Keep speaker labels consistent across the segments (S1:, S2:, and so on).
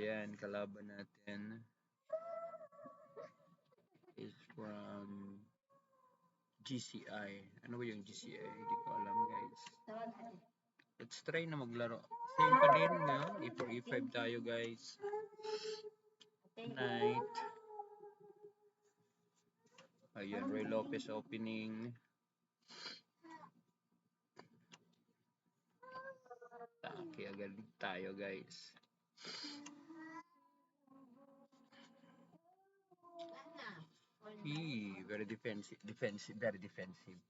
S1: Ayan, kalaban natin is from GCI. Ano ba yung GCI? Hindi ko alam guys. Let's try na maglaro. Same pa din nga. E4, E5 tayo guys. Night. Ayan, Roy Lopez opening. Okay, agad tayo guys. E, very defensive, defensive, very defensive.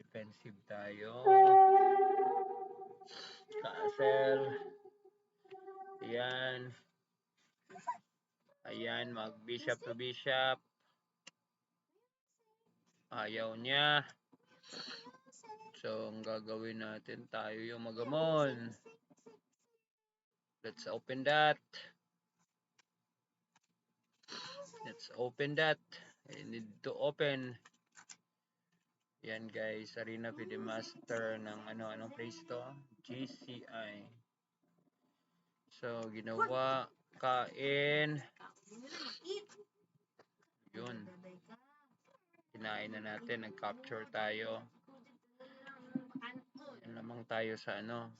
S1: Defensive tayo. Castle. Ayan. Ayan, mag bishop to bishop. Ayaw niya. So, ang gagawin natin, tayo yung magamon. Let's open that. Let's open that. I need to open. Yan guys, Arena PD Master ng ano, anong place to? GCI. So, ginawa, kain. Yun. Kinain na natin, nag-capture tayo. Yan lamang tayo sa ano.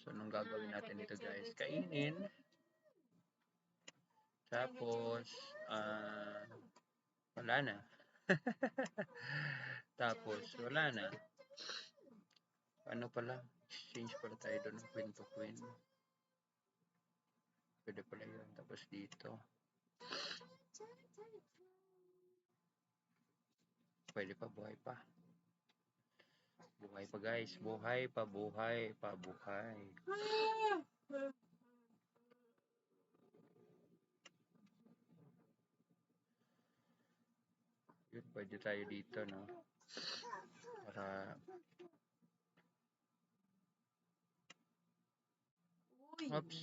S1: So, anong gagawin natin dito guys? Kainin. Tapos, ah, wala na. Tapos, wala na. Ano pala? Exchange pala tayo doon. Queen to queen. Pwede pala yun. Tapos dito. Pwede pa, buhay pa. Buhay pa guys. Buhay pa, buhay pa, buhay. Yun, pwede tayo dito, no? Para, Oops.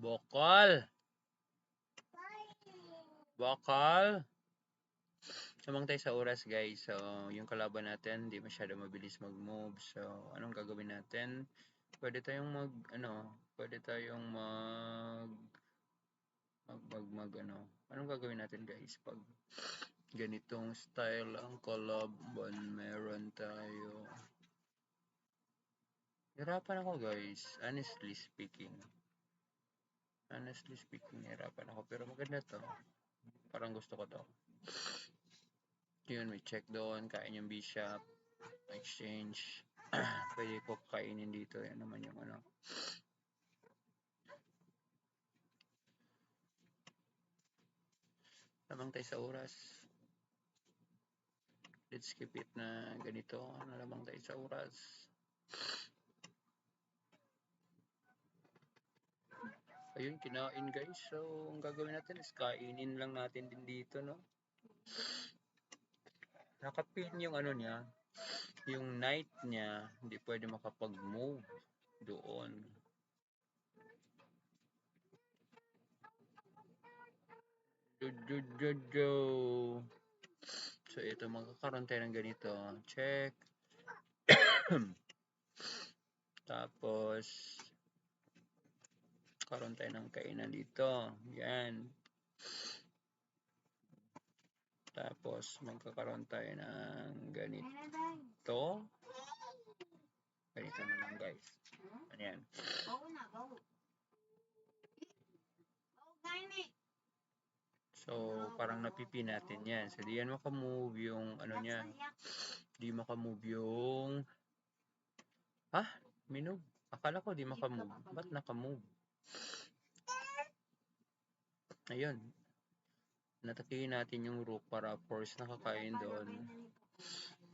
S1: bokal! Bokal! Samang tayo sa oras, guys. So, yung kalaban natin, hindi masyado mabilis mag-move. So, anong gagawin natin? Pwede tayong mag, ano, pwede tayong mag, mag, mag, mag, ano. Anong gagawin natin, guys? Pag ganitong style ang kalaban, meron tayo. Hirapan ako, guys. Honestly speaking. Honestly speaking, hirapan ako. Pero maganda to. Parang gusto ko to. Yun, may check doon. Kain yung bishop. Exchange. Pwede ko kainin dito. Yan naman yung ano. Lamang tayo sa oras. Let's skip it na ganito. Nalamang tayo sa oras. Ayun, kinain guys. So, ang gagawin natin is kainin lang natin din dito, no? Nakapin yung ano niya, yung knight niya, hindi pwede makapag-move doon. Jo, jo, jo, jo. So, ito, magkakaroon tayo ng ganito. Check. Tapos, karoon tayo ng kainan dito. Yan. Tapos, magkakaroon tayo ng ganito. Ganito na lang, guys. Ayan. So, parang napipi natin yan. So, di yan makamove yung ano niya. Di makamove yung... Ha? Minove? Akala ko di makamove. Ba't nakamove? Ayun. Natakihin natin yung rook para force nakakain doon.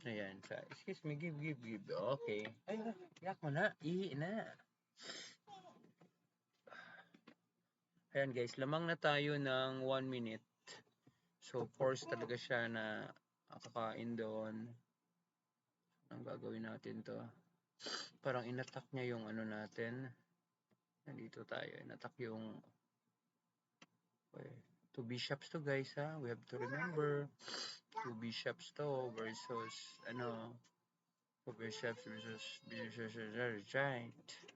S1: Ayan. So, excuse me, give, give, give. Okay. Ay, yak mo na. Ihi na. Ayan guys, lamang na tayo ng 1 minute. So, force talaga siya na kakain doon. Ang gagawin natin to. Parang inattack niya yung ano natin. Nandito tayo. Inattack yung okay. two bishops to guys ha. We have to remember. Two bishops to versus ano two bishops versus versus giant.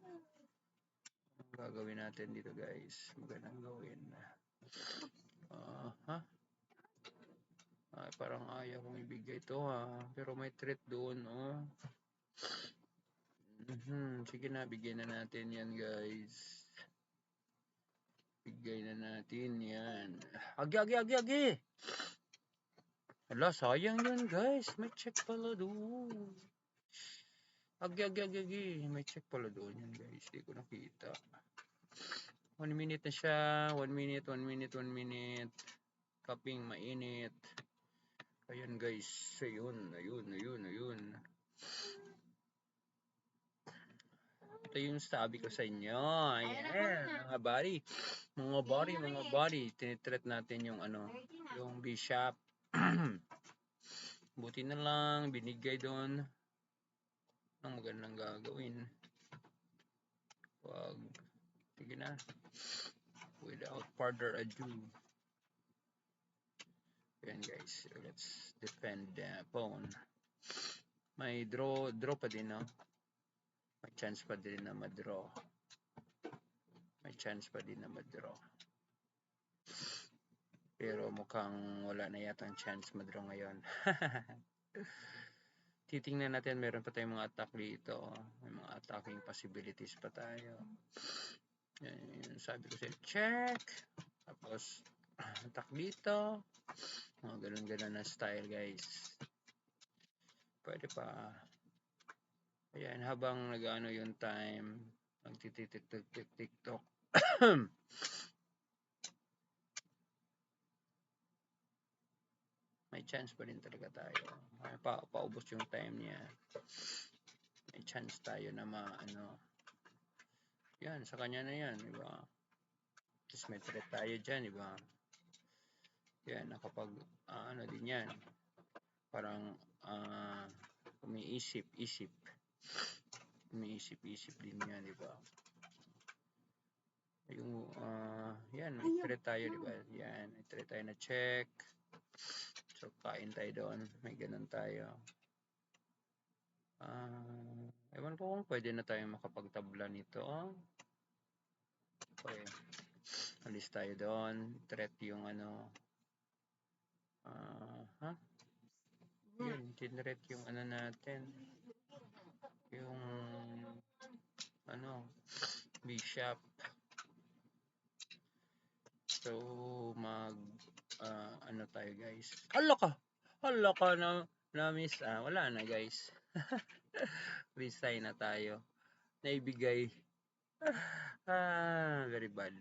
S1: Gagawin natin dito guys? Magandang gawin. Ah ha ay parang ayaw kong ibigay ito ha? Pero may threat doon oh. Mhm, sige na bigyan na natin yan guys. Bigay na natin yan. Agi agi agi agi! Ala, sayang yun guys. May check pala doon. Agi, agi, agi, agi. May check pala doon yan guys. Hindi ko nakita. One minute na siya. One minute, one minute, one minute. Kaping mainit. Ayan guys. Ayun, ayun, ayun, ayun. Ito yung sabi ko sa inyo. Ayan, mga body. Mga body, mga body. Tinitreat natin yung ano, yung bishop. Buti na lang, binigay doon ng magandang gagawin. Wag, sige na. Without further ado. Ayan guys, let's defend the pawn. May draw, draw pa din, no? May chance pa din na ma-draw. May chance pa din na ma-draw. Pero mukhang wala na yata ang chance madraw ngayon. Titingnan natin, meron pa tayong mga attack dito. May mga attacking possibilities pa tayo. Yan, sabi ko sa check. Tapos, attack dito. Mga ganun-ganun na style, guys. Pwede pa. Ayan, habang nag-ano yung time, nagtititik-tik-tik-tiktok. may chance pa rin talaga tayo. Ay, pa, paubos yung time niya. May chance tayo na ma, ano, yan, sa kanya na yan, di ba? Tapos may threat tayo dyan, di ba? Yan, nakapag, ah, ano din yan. Parang, ah, umiisip, isip. Umiisip, isip din yan, di ba? Yung, ah, yan, may threat tayo, di ba? Yan, may threat tayo na check. So, kain tayo doon. May ganun tayo. Ah, ewan ko kung pwede na tayo makapagtabla nito. Okay. Alis tayo doon. Threat yung ano. Ah, ha? Yun, tinret yung ano natin. Yung ano, bishop. So, mag ah, ano tayo guys. Hala ka! Hala ka na, na miss. Ah, wala na guys. Resign na tayo. Naibigay. ah, very bad.